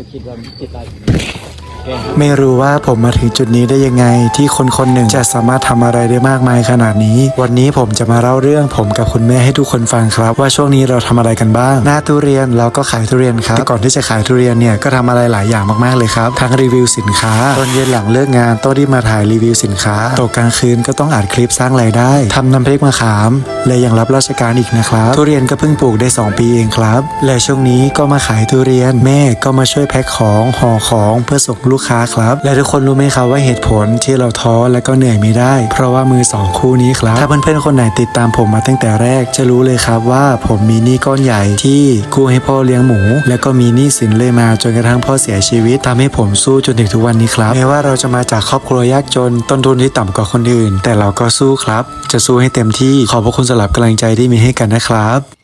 ก็คิดว่าจิตใจแก ไม่รู้ว่าผมมาถึงจุดนี้ได้ยังไง ที่คนคนหนึ่งจะสามารถทำอะไรได้มากมายขนาดนี้ วันนี้ผมจะมาเล่าเรื่องผมกับคุณแม่ให้ทุกคนฟังครับ ว่าช่วงนี้เราทำอะไรกันบ้าง หน้าทุเรียนเราก็ขายทุเรียนครับแต่ก่อนที่จะขายทุเรียนเนี่ยก็ทำอะไรหลายอย่างมากๆเลยครับทั้งรีวิวสินค้าตอนเย็นหลังเลิกงานต้องรีบมาถ่ายรีวิวสินค้าตกกลางคืนก็ต้องอัดคลิปสร้างรายได้ทำน้ำพริกมะขามและยังรับราชการอีกนะครับทุเรียนก็เพิ่งปลูกได้ 2 ปีเองครับ และช่วงนี้ก็มาขายทุเรียนแม่ก็มาช่วยแพ็คของห่อของเพื่อส่งลูกค้าครับ และทุกคนรู้ไหมครับว่าเหตุผลที่เราท้อและก็เหนื่อยไม่ได้ เพราะว่ามือสองคู่นี้ครับ ถ้าเพื่อนๆคนไหนติดตามผมมาตั้งแต่แรกจะรู้เลยครับว่าผมมีหนี้ก้อนใหญ่ที่กู้ให้พ่อเลี้ยงหมู แล้วก็มีหนี้สินเลยมาจนกระทั่งพ่อเสียชีวิตทำให้ผมสู้จนถึงทุกวันนี้ครับแม้ว่าเราจะมาจากครอบครัวยากจนต้นทุนที่ต่ำกว่าคนอื่น แต่เราก็สู้ครับ จะสู้ให้เต็มที่ขอบพระคุณสำหรับกำลังใจที่มีให้กันนะครับ